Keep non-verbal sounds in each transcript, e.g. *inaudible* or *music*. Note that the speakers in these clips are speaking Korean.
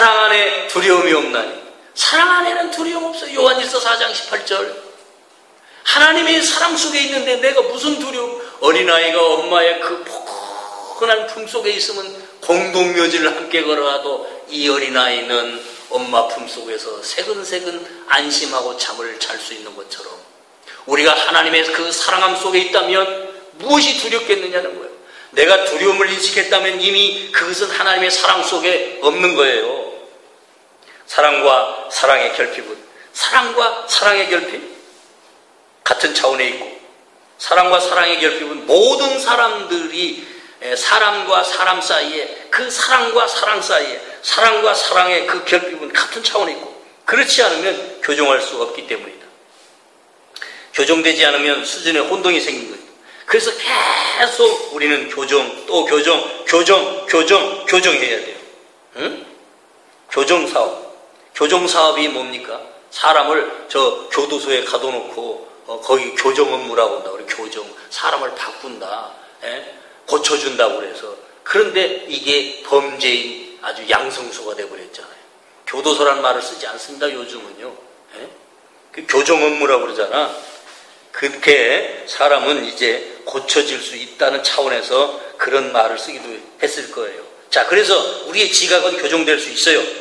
사랑 안에 두려움이 없나니. 사랑 안에는 두려움 없어요. 요한일서 4장 18절. 하나님의 사랑 속에 있는데 내가 무슨 두려움? 어린아이가 엄마의 그 포근한 품 속에 있으면 공동묘지를 함께 걸어가도 이 어린아이는 엄마 품 속에서 새근새근 안심하고 잠을 잘 수 있는 것처럼 우리가 하나님의 그 사랑함 속에 있다면 무엇이 두렵겠느냐는 거예요. 내가 두려움을 인식했다면 이미 그것은 하나님의 사랑 속에 없는 거예요. 사랑과 사랑의 결핍은 사랑과 사랑의 결핍 같은 차원에 있고 사랑과 사랑의 결핍은 모든 사람들이 사람과 사람 사이에 그 사랑과 사랑 사이에 사랑과 사랑의 그 결핍은 같은 차원에 있고 그렇지 않으면 교정할 수 없기 때문이다. 교정되지 않으면 수준의 혼동이 생긴 거예요. 그래서 계속 우리는 교정, 또 교정, 교정, 교정, 교정해야 돼요. 응? 교정 사업. 교정 사업이 뭡니까? 사람을 저 교도소에 가둬놓고 어, 거기 교정 업무라고 한다. 우리 교정. 사람을 바꾼다. 예? 고쳐준다고 그래서. 그런데 이게 범죄인 아주 양성소가 돼버렸잖아요. 교도소란 말을 쓰지 않습니다. 요즘은요. 예? 그 교정 업무라고 그러잖아. 그렇게 사람은 이제 고쳐질 수 있다는 차원에서 그런 말을 쓰기도 했을 거예요. 자, 그래서 우리의 지각은 교정될 수 있어요.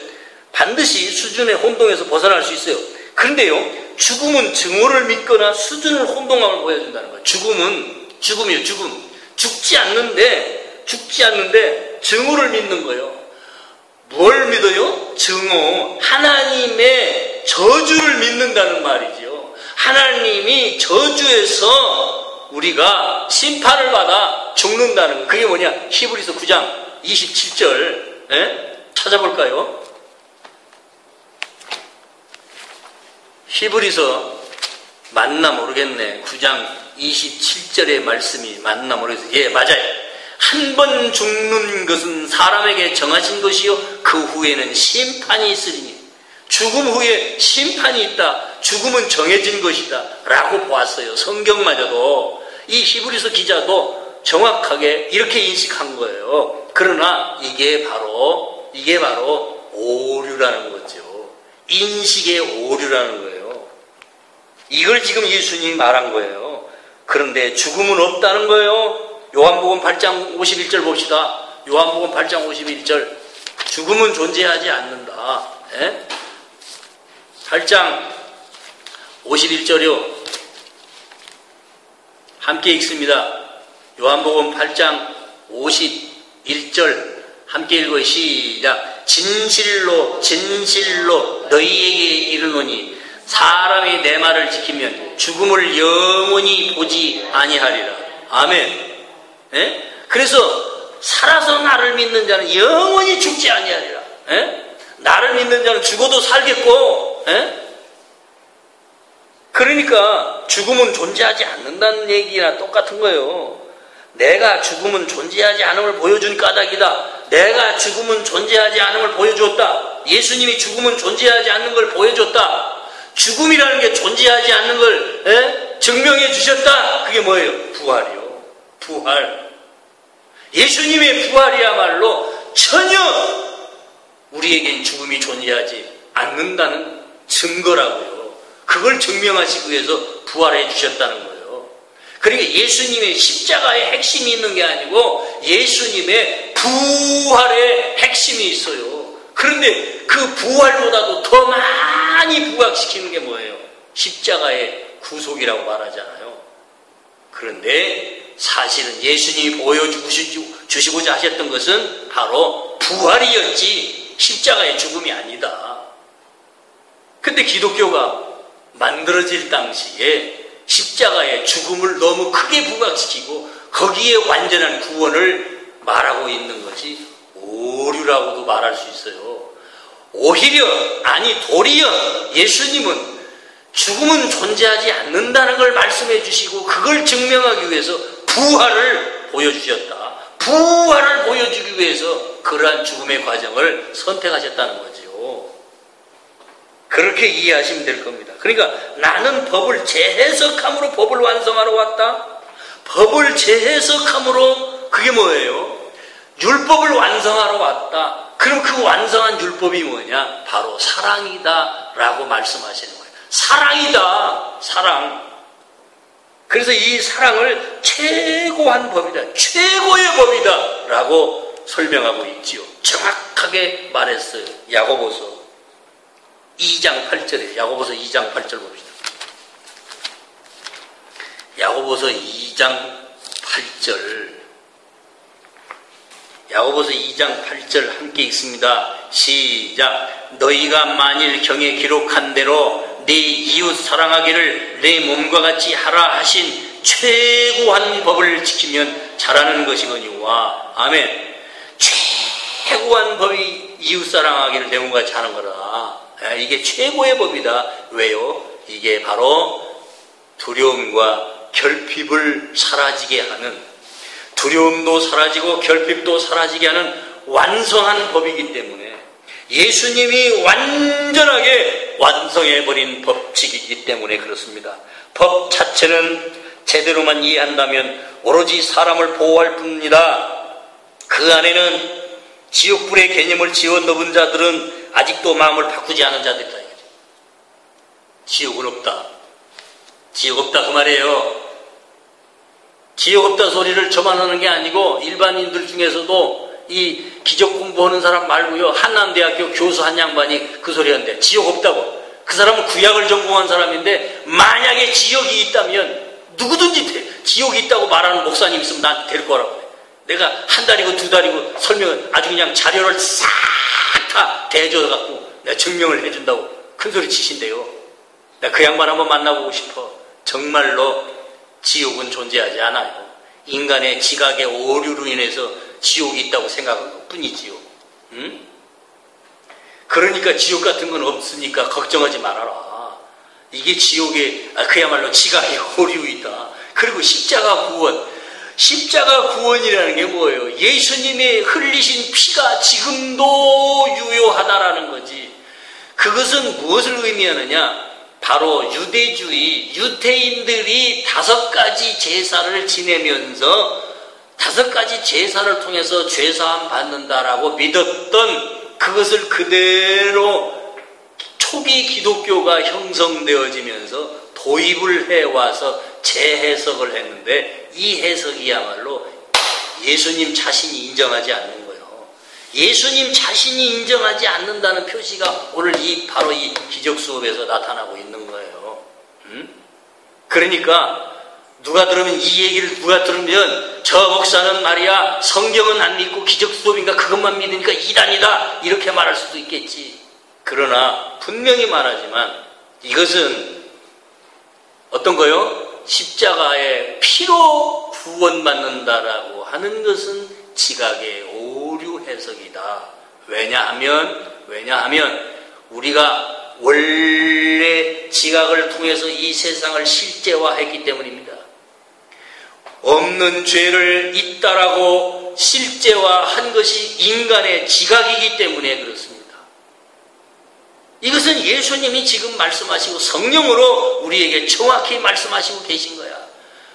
반드시 수준의 혼동에서 벗어날 수 있어요. 그런데요, 죽음은 증오를 믿거나 수준을 혼동함을 보여준다는 거예요. 죽음은 죽음이에요, 죽음. 죽지 않는데, 죽지 않는데 증오를 믿는 거예요. 뭘 믿어요? 증오. 하나님의 저주를 믿는다는 말이죠. 하나님이 저주에서 우리가 심판을 받아 죽는다는 거. 그게 뭐냐? 히브리서 9장 27절. 에? 찾아볼까요? 히브리서 맞나 모르겠네. 9장 27절의 말씀이 맞나 모르겠어요. 예, 맞아요. 한 번 죽는 것은 사람에게 정하신 것이요. 그 후에는 심판이 있으리니. 죽음 후에 심판이 있다. 죽음은 정해진 것이다. 라고 보았어요. 성경마저도. 이 히브리서 기자도 정확하게 이렇게 인식한 거예요. 그러나 이게 바로, 이게 바로 오류라는 거죠. 인식의 오류라는 거예요. 이걸 지금 예수님이 말한 거예요. 그런데 죽음은 없다는 거예요. 요한복음 8장 51절 봅시다. 요한복음 8장 51절. 죽음은 존재하지 않는다. 예? 8장 51절이요. 함께 읽습니다. 요한복음 8장 51절 함께 읽어요. 시작. 진실로 진실로 너희에게 이르노니 사람이 내 말을 지키면 죽음을 영원히 보지 아니하리라. 아멘. 예? 그래서 살아서 나를 믿는 자는 영원히 죽지 아니하리라. 예? 나를 믿는 자는 죽어도 살겠고, 예? 그러니까 죽음은 존재하지 않는다는 얘기나 똑같은 거예요. 내가 죽음은 존재하지 않음을 보여준 까닭이다. 내가 죽음은 존재하지 않음을 보여줬다. 예수님이 죽음은 존재하지 않는 걸 보여줬다. 죽음이라는 게 존재하지 않는 걸 에? 증명해 주셨다. 그게 뭐예요? 부활이요. 부활. 예수님의 부활이야말로 전혀 우리에겐 죽음이 존재하지 않는다는 증거라고요. 그걸 증명하시기 위해서 부활해 주셨다는 거예요. 그러니까 예수님의 십자가의 핵심이 있는 게 아니고 예수님의 부활의 핵심이 있어요. 그런데 그 부활보다도 더 많이 부각시키는 게 뭐예요? 십자가의 구속이라고 말하잖아요. 그런데 사실은 예수님이 보여주시고자 하셨던 것은 바로 부활이었지 십자가의 죽음이 아니다. 근데 기독교가 만들어질 당시에 십자가의 죽음을 너무 크게 부각시키고 거기에 완전한 구원을 말하고 있는 것이 오류라고도 말할 수 있어요. 오히려 아니 도리어 예수님은 죽음은 존재하지 않는다는 걸 말씀해 주시고 그걸 증명하기 위해서 부활을 보여주셨다. 부활을 보여주기 위해서 그러한 죽음의 과정을 선택하셨다는 거죠. 그렇게 이해하시면 될 겁니다. 그러니까 나는 법을 재해석함으로 법을 완성하러 왔다. 법을 재해석함으로 그게 뭐예요? 율법을 완성하러 왔다. 그럼 그 완성한 율법이 뭐냐? 바로 사랑이다. 라고 말씀하시는 거예요. 사랑이다. 사랑. 그래서 이 사랑을 최고한 법이다. 최고의 법이다. 라고 설명하고 있지요. 정확하게 말했어요. 야고보서 2장 8절에 야고보서 2장 8절 봅시다. 야고보서 2장 8절 야고보서 2장 8절 함께 읽습니다. 시작. 너희가 만일 경에 기록한 대로 네 이웃 사랑하기를 내 몸과 같이 하라 하신 최고한 법을 지키면 잘하는 것이거니와 아멘. 최고한 법이 이웃 사랑하기를 내 몸과 같이 하는 거라. 이게 최고의 법이다. 왜요? 이게 바로 두려움과 결핍을 사라지게 하는 두려움도 사라지고 결핍도 사라지게 하는 완성한 법이기 때문에 예수님이 완전하게 완성해버린 법칙이기 때문에 그렇습니다. 법 자체는 제대로만 이해한다면 오로지 사람을 보호할 뿐입니다. 그 안에는 지옥불의 개념을 지어 넣은 자들은 아직도 마음을 바꾸지 않은 자들이다. 지옥은 없다. 지옥 없다 그 말이에요. 지옥 없다 소리를 저만 하는 게 아니고 일반인들 중에서도 이 기적 공부하는 사람 말고요. 한남대학교 교수 한 양반이 그 소리 한대. 지옥 없다고. 그 사람은 구약을 전공한 사람인데 만약에 지옥이 있다면 누구든지 지옥이 있다고 말하는 목사님 있으면 나한테 될 거라고. 내가 한 달이고 두 달이고 설명을 아주 그냥 자료를 싹 다 대줘갖고 내가 증명을 해준다고 큰 소리 치신대요. 내가 그 양반 한번 만나보고 싶어. 정말로 지옥은 존재하지 않아요. 인간의 지각의 오류로 인해서 지옥이 있다고 생각한 것 뿐이지요. 응? 그러니까 지옥 같은 건 없으니까 걱정하지 말아라. 이게 지옥의 아, 그야말로 지각의 *laughs* 오류이다. 그리고 십자가 구원. 십자가 구원이라는 게 뭐예요? 예수님의 흘리신 피가 지금도 유효하다라는 거지. 그것은 무엇을 의미하느냐? 바로 유대주의, 유태인들이 다섯 가지 제사를 지내면서 다섯 가지 제사를 통해서 죄사함 받는다라고 믿었던 그것을 그대로 초기 기독교가 형성되어지면서 도입을 해와서 재해석을 했는데 이 해석이야말로 예수님 자신이 인정하지 않는 거 예수님 자신이 인정하지 않는다는 표시가 오늘 이 바로 이 기적 수업에서 나타나고 있는 거예요. 음? 그러니까 누가 들으면 이 얘기를 누가 들으면 저 목사는 말이야 성경은 안 믿고 기적 수업인가 그것만 믿으니까 이단이다 이렇게 말할 수도 있겠지. 그러나 분명히 말하지만 이것은 어떤 거요? 십자가의 피로 구원받는다라고 하는 것은 지각의 오류 해석이다. 왜냐하면, 왜냐하면, 우리가 원래 지각을 통해서 이 세상을 실제화했기 때문입니다. 없는 죄를 있다라고 실제화한 것이 인간의 지각이기 때문에 그렇습니다. 이것은 예수님이 지금 말씀하시고 성령으로 우리에게 정확히 말씀하시고 계신 거야.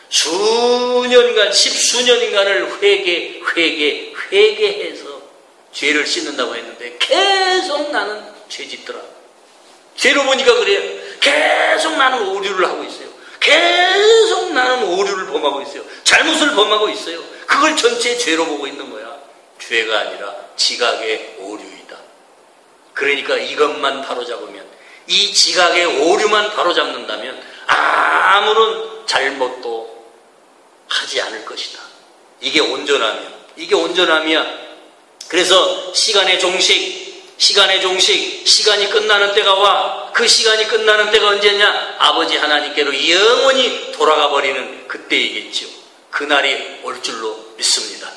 수년간, 십수년간을 회개, 회개, 회개해서 죄를 씻는다고 했는데 계속 나는 죄 짓더라. 죄로 보니까 그래요. 계속 나는 오류를 하고 있어요. 계속 나는 오류를 범하고 있어요. 잘못을 범하고 있어요. 그걸 전체 죄로 보고 있는 거야. 죄가 아니라 지각의 오류이다. 그러니까 이것만 바로잡으면 이 지각의 오류만 바로잡는다면 아무런 잘못도 하지 않을 것이다. 이게 온전함이야. 이게 온전함이야. 그래서 시간의 종식, 시간의 종식, 시간이 끝나는 때가 와. 그 시간이 끝나는 때가 언제냐? 아버지 하나님께로 영원히 돌아가 버리는 그때이겠죠. 그날이 올 줄로 믿습니다.